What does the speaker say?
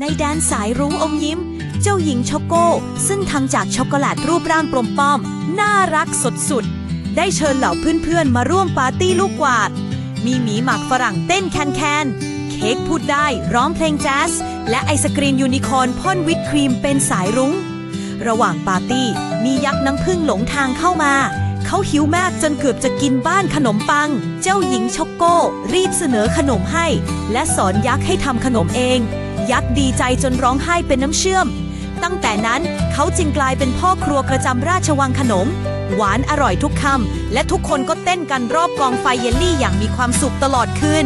ในแดนสายรุ้งอมยิ้ม เจ้าหญิงช็อกโก้ ซึ่งทำจากช็อกโกแลตรูปร่างปลอมป้อม น่ารักสดสุด ได้เชิญเหล่าเพื่อนๆ มาร่วมปาร์ตี้ลูกกวาด มีหมีหมักฝรั่งเต้นแคนแคนเค้กพูดได้ร้องเพลงแจ๊ส และไอศกรีมยูนิคอร์นพ่นวิปครีมเป็นสายรุ้ง ระหว่างปาร์ตี้มียักษ์น้ำผึ้งหลงทางเข้ามา เขาหิวมากจนเกือบจะกินบ้านขนมปัง เจ้าหญิงช็อกโก้ รีบเสนอขนมให้ และสอนยักษ์ให้ทำขนมเอง ยักษ์ดีใจจนร้องไห้เป็นน้ำเชื่อม ตั้งแต่นั้นเขาจึงกลายเป็นพ่อครัวประจำราชวังขนม หวานอร่อยทุกคำและทุกคนก็เต้นกันรอบกองไฟเยลลี่อย่างมีความสุขตลอดคืน